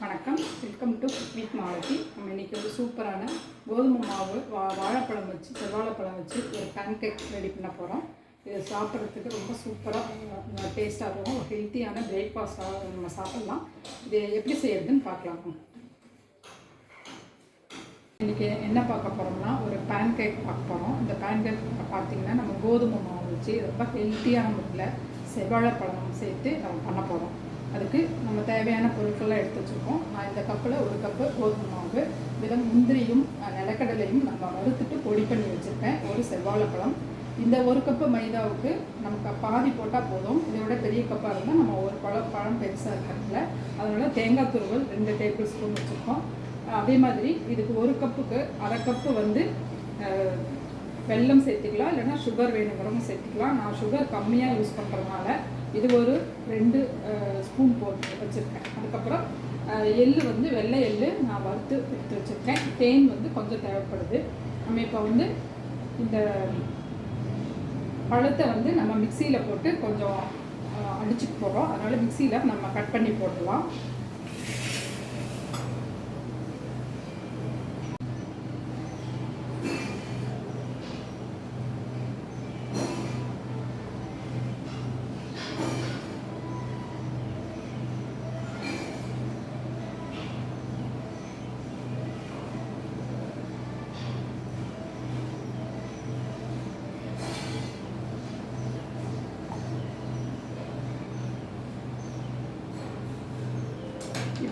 வணக்கம். Welcome to வீட் மாலதி நம்ம இன்றைக்கி ஒரு சூப்பரான கோதுமை மாவு வா வாழைப்பழம் வச்சு செவ்வாழைப்பழம் வச்சு ஒரு பேன்கேக் ரெடி பண்ண போகிறோம் இது சாப்பிட்றதுக்கு ரொம்ப சூப்பராக டேஸ்ட்டாக இருக்கும். ஒரு ஹெல்த்தியான பிரேக்ஃபாஸ்ட்டாக நம்ம சாப்பிட்லாம். இது எப்படி செய்யறதுன்னு பார்க்கலாம். இன்றைக்கி என்ன பார்க்க போகிறோம்னா ஒரு பேன்கேக் பார்க்க போகிறோம் இந்த பேன்கேக் பார்த்திங்கன்னா நம்ம கோதுமை மாவு வச்சு ரொம்ப ஹெல்த்தியான முறையில் செவ்வாழைப்பழம் சேர்த்து நம்ம பண்ண போகிறோம் அதுக்கு நம்ம தேவையான பொருட்கள்லாம் எடுத்து வச்சுருக்கோம். நான் இந்த கப்பில் ஒரு கப்பு கோதுமை மாவு இதில் முந்திரியும் நிலக்கடலையும் நம்ம வறுத்துட்டு பொடி பண்ணி வச்சுருக்கேன். ஒரு செவ்வாழைப்பழம் இந்த ஒரு கப்பு மைதாவுக்கு நமக்கு பாதி போட்டால் போதும். இதை விட பெரிய கப்பாக இருந்தால் நம்ம ஒரு பழம் பழம் பெருசாக இருக்கிறதுல அதனால் தேங்காய் துருவல் ரெண்டு டேபிள் ஸ்பூன் வச்சுருக்கோம். அதே மாதிரி இதுக்கு ஒரு கப்புக்கு அரை கப்பு வந்து வெல்லம் சேர்த்துக்கலாம். இல்லைன்னா சுகர் வேணுங்கிறவங்க சேர்த்துக்கலாம். நான் சுகர் கம்மியாக யூஸ் பண்ணுறதுனால இது ஒரு ரெண்டு ஸ்பூன் போட்டு வச்சுருக்கேன். அதுக்கப்புறம் எள் எள்ளு வந்து வெள்ளை எள்ளு நான் வறுத்து எடுத்து வச்சுருக்கேன். தேன் வந்து கொஞ்சம் தேவைப்படுது. நம்ம இப்போ வந்து இந்த பழத்தை வந்து நம்ம மிக்சியில் போட்டு கொஞ்சம் அடிச்சுட்டு போகிறோம் அதனால் மிக்சியில் நம்ம கட் பண்ணி போட்டுடலாம்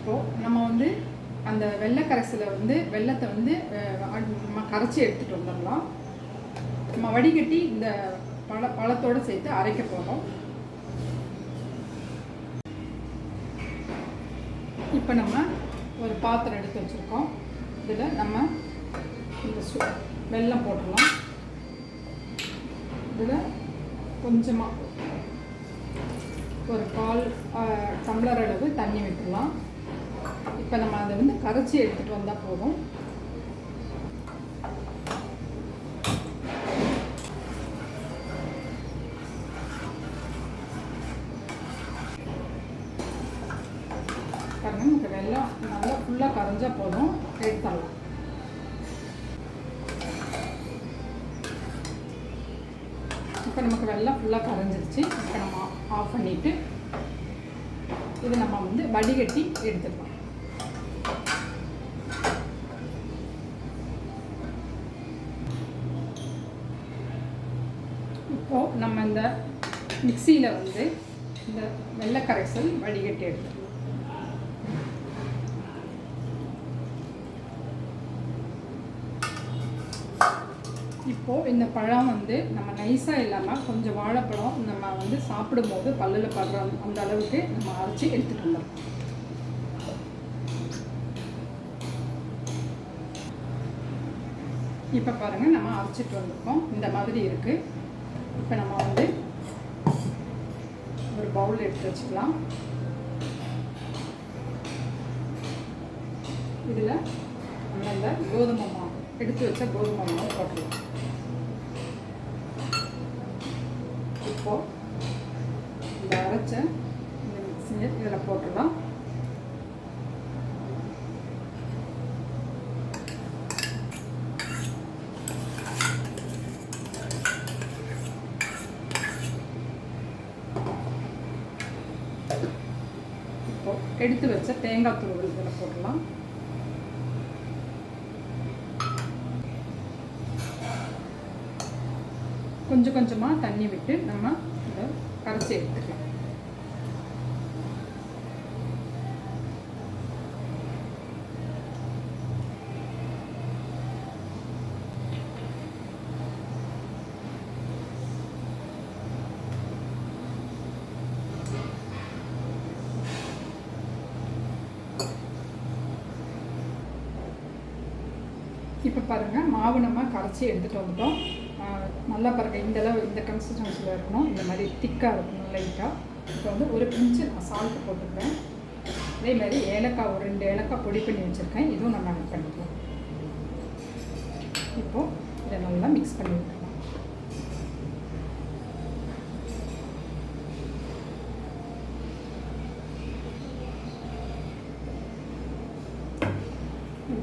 இப்போது நம்ம வந்து அந்த வெள்ளை கரைசலை வந்து வெள்ளத்தை வந்து நம்ம கரைச்சி எடுத்துகிட்டு வந்துடலாம். நம்ம வடிகட்டி இந்த பழ பழத்தோடு சேர்த்து அரைக்க போகிறோம் இப்போ நம்ம ஒரு பாத்திரம் எடுத்து வச்சுருக்கோம். இதில் நம்ம இந்த சு வெல்லம் போட்டுடலாம். இதில் கொஞ்சமாக ஒரு கால் டம்ளர் அளவு தண்ணி விட்டுடலாம். இப்போ நம்ம அதை வந்து கரைச்சி எடுத்துகிட்டு வந்தால் போதும். பாருங்க நமக்கு வெள்ளம் நல்லா ஃபுல்லாக கரைஞ்சால் போதும். எடுத்துடலாம். இப்போ நமக்கு வெள்ளம் ஃபுல்லாக கரைஞ்சிருச்சு. இப்போ நம்ம ஆஃப் பண்ணிவிட்டு இது நம்ம வந்து வடிகட்டி எடுத்துக்கலாம். இப்போது நம்ம இந்த மிக்சியில் வந்து இந்த வெள்ளை கரைசல் வடிகட்டி எடுத்துக்கலாம். இப்போது இந்த பழம் வந்து நம்ம நைஸாக இல்லாமல் கொஞ்சம் வாழைப்பழம் நம்ம வந்து சாப்பிடும்போது பல்லில் படுற அந்த- அளவுக்கு நம்ம அரைச்சி எடுத்துகிட்டு வந்தோம் இப்போ பாருங்கள் நம்ம அரைச்சிட்டு வந்திருக்கோம். இந்த மாதிரி இருக்குது இப்போ நம்ம வந்து ஒரு பவுல் எடுத்து வச்சுக்கலாம். இதில் நம்ம இந்த கோதுமை மாவு எடுத்து வச்ச கோதுமை மாவு போட்டுடலாம் இப்போது இந்த அரைச்ச இந்த மிக்சியை இதில் போட்டுடலாம் இப்போ எடுத்து வச்ச தேங்காய் துருவல் இதில் போடலாம். கொஞ்சம் கொஞ்சமாக தண்ணி விட்டு நம்ம இதை கரைச்சி எடுத்துக்கலாம். இப்போ பாருங்கள் மாவு நம்ம கரைச்சி எடுத்துகிட்டு வந்துட்டோம். நல்லா பாருங்கள் இந்த அளவு இந்த கன்சிஸ்டன்சியில் இருக்கணும். இந்த மாதிரி திக்காக இருக்கணும் லைட்டாக இப்போ வந்து ஒரு பிஞ்சு நான் சால்ட்டு போட்டுக்கிறேன். அதே மாதிரி ஏலக்காய் ஒரு ரெண்டு ஏலக்காய் பொடி பண்ணி வச்சுருக்கேன். இதுவும் நம்ம ஆட் பண்ணிக்கலாம். இப்போது இதை நல்லா மிக்ஸ் பண்ணி விட்டுக்கலாம்.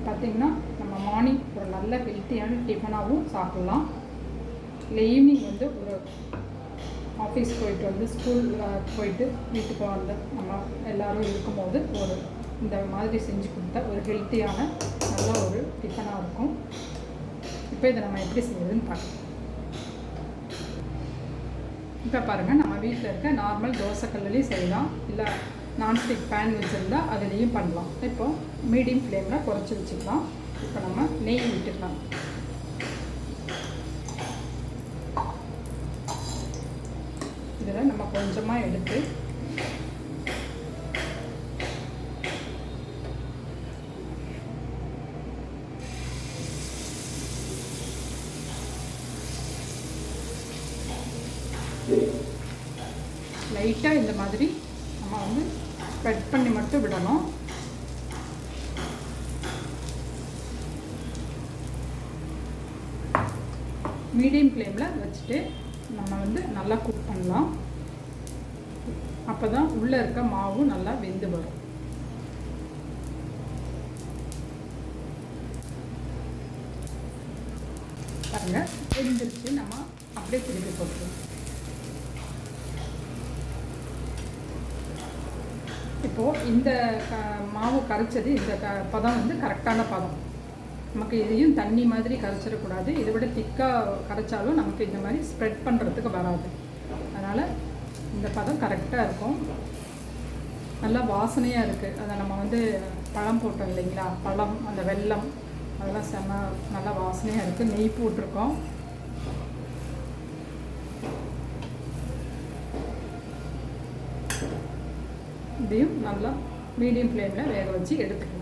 பார்த்தீங்கன்னா நல்ல ஹெல்த்தியான டிஃபனாகவும் சாப்பிட்லாம். இல்லை ஈவினிங் வந்து ஒரு ஆஃபீஸ் போயிட்டு வந்து ஸ்கூல் போயிட்டு வீட்டுக்கு வந்து நம்ம எல்லோரும் இருக்கும்போது ஒரு இந்த மாதிரி செஞ்சு கொடுத்தா ஒரு ஹெல்த்தியான நல்ல ஒரு டிஃபனாக இருக்கும். இப்போ இதை நம்ம எப்படி செய்யறதுன்னு பார்க்கலாம். இப்போ பாருங்கள் நம்ம வீட்டில் இருக்க நார்மல் தோசைக்கல்லையும் செய்யலாம். இல்லை நான்ஸ்டிக் பேன் வச்சுருந்தா அதுலேயும் பண்ணலாம். இப்போ மீடியம் ஃப்ளேமில் குறைச்சி வச்சுக்கலாம். இப்போ நம்ம நெய் விட்டுக்கலாம் இதில் நம்ம கொஞ்சமாக எடுத்து லைட்டாக இந்த மாதிரி நம்ம வந்து ஸ்ப்ரெட் பண்ணி மட்டும் விடணும். மீடியம் ஃப்ளேமில் வச்சுட்டு நம்ம வந்து நல்லா குக் பண்ணலாம். அப்போ தான் உள்ளே இருக்க மாவும் நல்லா வெந்து வரும். பாருங்கள் வெந்துருச்சு. நம்ம அப்படியே திருப்பி போட்டுருவோம் இப்போது இந்த க மாவு கரைச்சது இந்த க பதம் வந்து கரெக்டான பதம். நமக்கு இதையும் தண்ணி மாதிரி கரைச்சிடக்கூடாது. இதை விட திக்காக கரைச்சாலும் நமக்கு இந்த மாதிரி ஸ்ப்ரெட் பண்ணுறதுக்கு வராது. அதனால் இந்த பதம் கரெக்டாக இருக்கும். நல்லா வாசனையாக இருக்குது அதை நம்ம வந்து பழம் போட்டோம் இல்லைங்களா? பழம் அந்த வெல்லம் அதெல்லாம் செம்ம நல்லா வாசனையாக இருக்குது நெய் போட்டிருக்கோம். இதையும் நல்லா மீடியம் ஃப்ளேமில் வேக வச்சு எடுத்துக்கணும்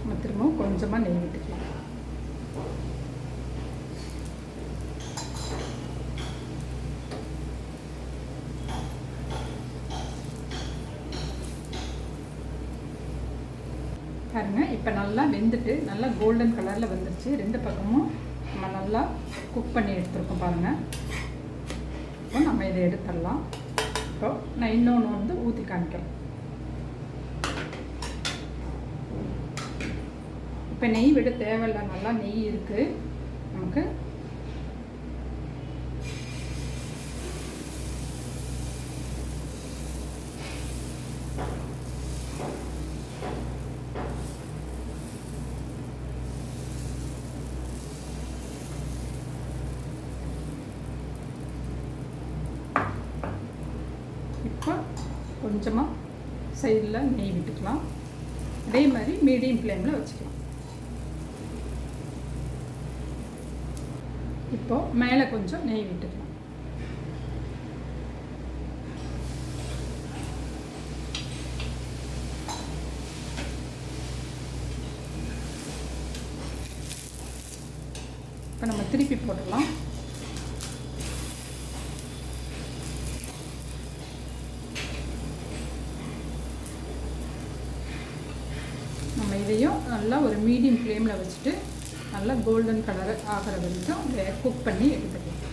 நம்ம திரும்பவும் கொஞ்சமாக நெய் விட்டுக்கலாம் பாருங்கள் இப்போ நல்லா வெந்துட்டு நல்லா கோல்டன் கலரில் வந்துருச்சு. ரெண்டு பக்கமும் நம்ம நல்லா குக் பண்ணி எடுத்துருக்கோம் பாருங்கள் இப்போ நம்ம இதை எடுத்துடலாம். இப்போ நான் இன்னொன்று வந்து ஊற்றி காமிக்கிறேன். இப்போ நெய் விட தேவையில்ல நல்லா நெய் இருக்குது நமக்கு இப்போ கொஞ்சமாக சைடில் நெய் விட்டுக்கலாம். அதே மாதிரி மீடியம் ஃப்ளேமில் வச்சுக்கலாம். இப்போ மேலே கொஞ்சம் நெய் விட்டுக்கலாம். இப்போ நம்ம திருப்பி போட்டுடலாம் நம்ம இதையும் நல்லா ஒரு மீடியம் ஃப்ளேமில் வச்சுட்டு நல்லா கோல்டன் கலர் ஆகிற வரைக்கும் குக் பண்ணி எடுத்துக்கலாம்.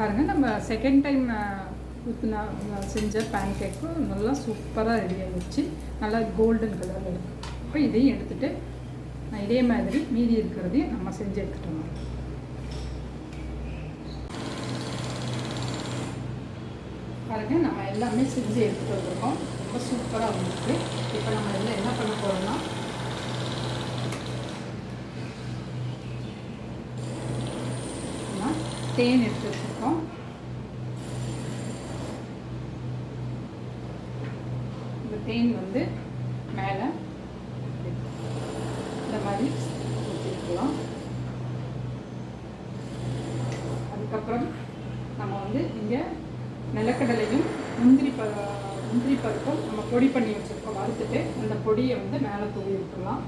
பாருங்கள் நம்ம செகண்ட் டைம் ஊற்றினா செஞ்ச பேன் கேக்கும் நல்லா சூப்பராக ரெடி ஆகிடுச்சு நல்லா கோல்டன் கலரில் இருக்குது இப்போ இதையும் எடுத்துகிட்டு நான் இதே மாதிரி மீதி இருக்கிறதையும் நம்ம செஞ்சு எடுத்துகிட்டோம் பாருங்க நம்ம எல்லாமே செஞ்சு எடுத்துகிட்டு வந்திருக்கோம். ரொம்ப சூப்பராக வந்துருக்கு. இப்போ நம்ம இதில் என்ன பண்ண போகிறோம்னா தேன் எடுத்து இருக்கும். இந்த தேன் வந்து மேலே இந்த மாதிரி ஊற்றிருக்கலாம் அதுக்கப்புறம் நம்ம வந்து இங்கே நிலக்கடலையும் முந்திரி ப முந்திரி பருப்பும் நம்ம பொடி பண்ணி வச்சுருக்கோம். வறுத்துட்டு அந்த பொடியை வந்து மேலே தூவி விட்டுலாம்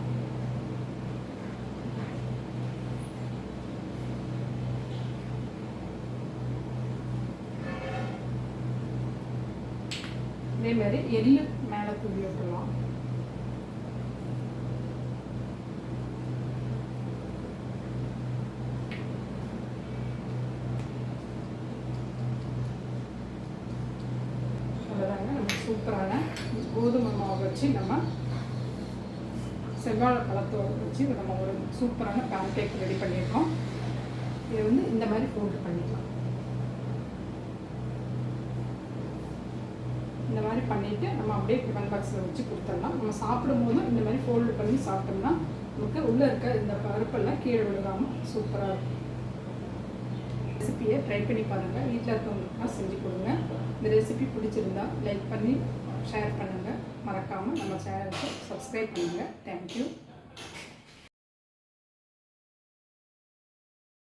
அதே மாதிரி எள்ளு மேலே தூவி விட்டுலாம் அவ்வளோதாங்க நம்ம சூப்பரான கோதுமை மாவு வச்சு நம்ம செவ்வாழை பழத்தோடு வச்சு நம்ம ஒரு சூப்பரான பேன் கேக் ரெடி பண்ணியிருக்கோம். இதை வந்து இந்த மாதிரி போட்டு பண்ணிக்கலாம். இந்த மாதிரி பண்ணிவிட்டு நம்ம அப்படியே டிஃபன் பாக்ஸில் வச்சு கொடுத்துடலாம். நம்ம சாப்பிடும் போதும் இந்த மாதிரி ஃபோல்டு பண்ணி சாப்பிட்டோம்னா நமக்கு உள்ளே இருக்க இந்த பருப்பெல்லாம் கீழே விழுகாமல் சூப்பராக இருக்கும். ரெசிபியை ட்ரை பண்ணி பாருங்கள் வீட்டில் இருக்கவங்களுக்குலாம் செஞ்சு கொடுங்க. இந்த ரெசிபி பிடிச்சிருந்தா லைக் பண்ணி ஷேர் பண்ணுங்கள் மறக்காமல் நம்ம சேனலுக்கு சப்ஸ்கிரைப் பண்ணுங்கள் தேங்க்யூ